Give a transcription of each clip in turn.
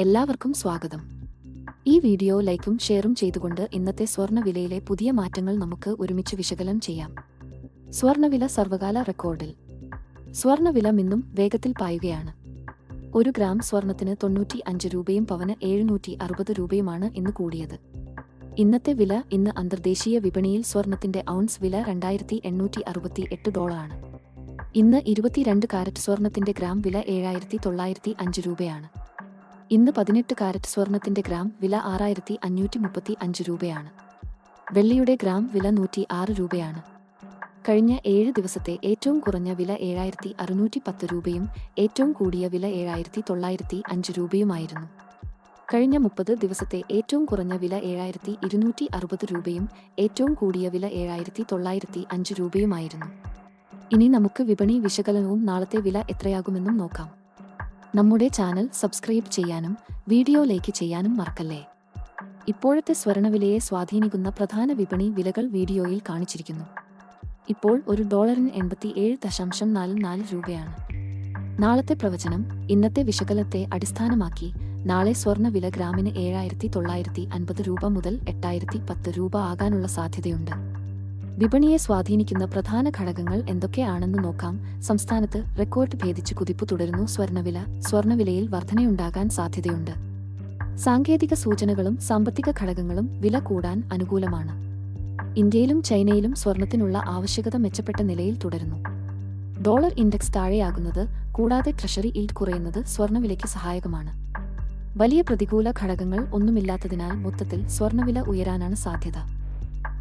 എല്ലാവർക്കും സ്വാഗതം. ഈ വീഡിയോ ലൈക്കും ഷെയറും ചെയ്തുകൊണ്ട് ഇന്നത്തെ സ്വർണവിലയിലെ പുതിയ മാറ്റങ്ങൾ നമുക്ക് ഒരുമിച്ച് വിശകലനം ചെയ്യാം. സ്വർണവില സർവകാല റെക്കോർഡിൽ. സ്വർണവില മിന്നും വേഗത്തിൽ പായുകയാണ്. ഒരു ഗ്രാം സ്വർണത്തിന് തൊണ്ണൂറ്റി അഞ്ച് രൂപയും പവന് എഴുന്നൂറ്റി അറുപത് രൂപയുമാണ് ഇന്ന് കൂടിയത്. ഇന്നത്തെ വില ഇന്ന് അന്തർദേശീയ വിപണിയിൽ സ്വർണത്തിന്റെ ഔൺസ് വില രണ്ടായിരത്തി എണ്ണൂറ്റി അറുപത്തി എട്ട് ഡോളറാണ്. ഇന്ന് ഇരുപത്തിരണ്ട് കാരറ്റ് സ്വർണത്തിന്റെ ഗ്രാം വില ഏഴായിരത്തി തൊള്ളായിരത്തി അഞ്ച് രൂപയാണ്. ഇന്ന് പതിനെട്ട് കാരറ്റ് സ്വർണത്തിന്റെ ഗ്രാം വില ആറായിരത്തി അഞ്ഞൂറ്റി മുപ്പത്തി അഞ്ച് രൂപയാണ്. വെള്ളിയുടെ ഗ്രാം വില നൂറ്റി ആറ് രൂപയാണ്. കഴിഞ്ഞ ഏഴ് ദിവസത്തെ ഏറ്റവും കുറഞ്ഞ വില ഏഴായിരത്തി അറുന്നൂറ്റി പത്ത് രൂപയും ഏറ്റവും കൂടിയ വില ഏഴായിരത്തി തൊള്ളായിരത്തി അഞ്ച് രൂപയുമായിരുന്നു. കഴിഞ്ഞ മുപ്പത് ദിവസത്തെ ഏറ്റവും കുറഞ്ഞ വില ഏഴായിരത്തി ഇരുന്നൂറ്റി അറുപത് രൂപയും ഏറ്റവും കൂടിയ വില ഏഴായിരത്തി തൊള്ളായിരത്തി അഞ്ച് രൂപയുമായിരുന്നു. ഇനി നമുക്ക് വിപണി വിശകലനവും നാളത്തെ വില എത്രയാകുമെന്നും നോക്കാം. നമ്മുടെ ചാനൽ സബ്സ്ക്രൈബ് ചെയ്യാനും വീഡിയോ ലൈക്ക് ചെയ്യാനും മറക്കല്ലേ? ഇപ്പോഴത്തെ സ്വർണവിലയെ സ്വാധീനിക്കുന്ന പ്രധാന വിപണി വിലകൾ വീഡിയോയിൽ കാണിച്ചിരിക്കുന്നു. ഇപ്പോൾ ഒരു ഡോളറിന് എൺപത്തി ഏഴ് ദശാംശം നാല് നാല് രൂപയാണ്. നാളത്തെ പ്രവചനം ഇന്നത്തെ വിശകലത്തെ അടിസ്ഥാനമാക്കി നാളെ സ്വർണവില ഗ്രാമിന് ഏഴായിരത്തി തൊള്ളായിരത്തി അൻപത് രൂപ മുതൽ എട്ടായിരത്തി പത്ത് രൂപ ആകാനുള്ള സാധ്യതയുണ്ട്. വിപണിയെ സ്വാധീനിക്കുന്ന പ്രധാന ഘടകങ്ങൾ എന്തൊക്കെയാണെന്ന് നോക്കാം. സംസ്ഥാനത്ത് റെക്കോർഡ് ഭേദിച്ച് കുതിപ്പ് തുടരുന്നു. സ്വർണവില സ്വർണവിലയിൽ വർധനയുണ്ടാകാൻ സാധ്യതയുണ്ട്. സാങ്കേതിക സൂചനകളും സാമ്പത്തിക ഘടകങ്ങളും വില കൂടാൻ അനുകൂലമാണ്. ഇന്ത്യയിലും ചൈനയിലും സ്വർണത്തിനുള്ള ആവശ്യകത മെച്ചപ്പെട്ട നിലയിൽ തുടരുന്നു. ഡോളർ ഇൻഡെക്സ് താഴെയാകുന്നത് കൂടാതെ ട്രഷറി ഈൽഡ് കുറയുന്നത് സ്വർണവിലയ്ക്ക് സഹായകമാണ്. വലിയ പ്രതികൂല ഘടകങ്ങൾ ഒന്നുമില്ലാത്തതിനാൽ മൊത്തത്തിൽ സ്വർണവില ഉയരാനാണ് സാധ്യത.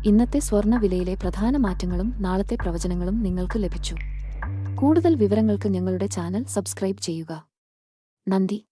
ഇന്നത്തെ സ്വർണവിലയിലെ പ്രധാന മാറ്റങ്ങളും നാളത്തെ പ്രവചനങ്ങളും നിങ്ങൾക്ക് ലഭിച്ചു. കൂടുതൽ വിവരങ്ങൾക്ക് ഞങ്ങളുടെ ചാനൽ സബ്സ്ക്രൈബ് ചെയ്യുക. നന്ദി.